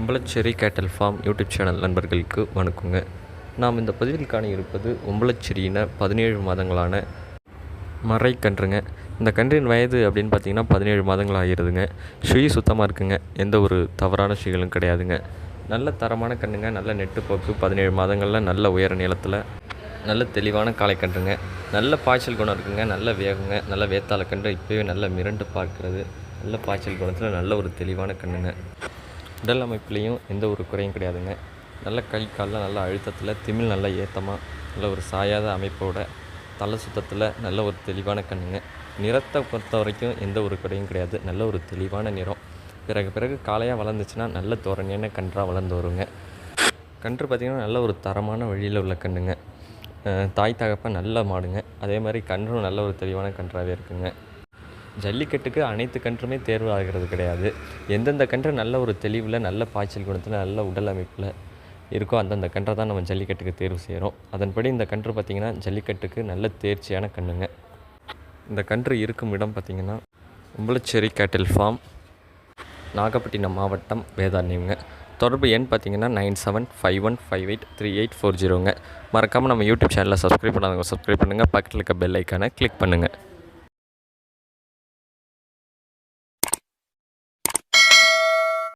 உம்பளச்சேரி கேட்டல் form YouTube channel நண்பர்களுக்கு வணக்கங்க. நாம் இந்த பதிவில் காண இருப்பது உம்பளச்சேரியின பதினேழு மாதங்களான மறை கன்றுங்க. இந்த கன்றின் வயது அப்படின்னு பார்த்தீங்கன்னா பதினேழு மாதங்கள் ஆகிருதுங்க. சுழி சுத்தமாக இருக்குங்க. எந்த ஒரு தவறான சுழிகளும் கிடையாதுங்க. நல்ல தரமான கன்றுங்க. நல்ல நெட்டுப்போக்கு பதினேழு மாதங்களில் நல்ல உயர நீளத்தில் நல்ல தெளிவான காளை கன்றுங்க. நல்ல பாய்ச்சல் குணம் இருக்குங்க. நல்ல வேகுங்க. நல்ல வேத்தாள கன்று. இப்போவே நல்ல மிரண்டு பார்க்கிறது. நல்ல பாய்ச்சல் குணத்தில் நல்ல ஒரு தெளிவான கன்றுங்க உடல் அமைப்புலேயும் எந்த ஒரு குறையும் கிடையாதுங்க. நல்ல கை காலில் நல்ல அழுத்தத்தில் திமிழ் நல்ல ஏத்தமாக நல்ல ஒரு சாயாத அமைப்போட தலை சுத்தத்தில் நல்ல ஒரு தெளிவான கண்ணுங்க. நிறத்தை பொறுத்த வரைக்கும் எந்த ஒரு குறையும் கிடையாது. நல்ல ஒரு தெளிவான நிறம். பிறகு பிறகு காளையாக வளர்ந்துச்சுன்னா நல்ல தோரணையான கன்றாக வளர்ந்து வருங்க. கன்று பார்த்திங்கன்னா நல்ல ஒரு தரமான வழியில் உள்ள கன்றுங்க தாய் தகப்பன் நல்ல மாடுங்க. அதே மாதிரி கன்றும் நல்ல ஒரு தெளிவான கன்றாகவே இருக்குங்க. ஜல்லிக்கட்டுக்கு அனைத்து கன்றுமே தேர்வு ஆகிறது கிடையாது. எந்தெந்த கன்று நல்ல ஒரு தெளிவில் நல்ல பாய்ச்சல் குணத்தில் நல்ல உடல் அமைப்பில் இருக்கோ அந்தந்த கன்றை தான் நம்ம ஜல்லிக்கட்டுக்கு தேர்வு செய்கிறோம் அதன்படி இந்த கன்று பார்த்திங்கன்னா ஜல்லிக்கட்டுக்கு நல்ல தேர்ச்சியான கன்றுங்க இந்த கன்று இருக்கும் இடம் பார்த்திங்கன்னா உம்பளச்சேரி கேட்டில் ஃபார்ம் நாகப்பட்டினம் மாவட்டம் வேதாரண்யம்ங்க. தொடர்பு எண் பார்த்தீங்கன்னா nine seven five one five eight three eight four ஜீரோங்க. மறக்காமல் நம்ம யூடியூப் சேனலில் சப்ஸ்கிரைப் பண்ணாதவங்க சப்ஸ்கிரைப் பண்ணுங்கள் பக்கத்தில் இருக்க பெல் ஐக்கானை கிளிக் பண்ணுங்கள்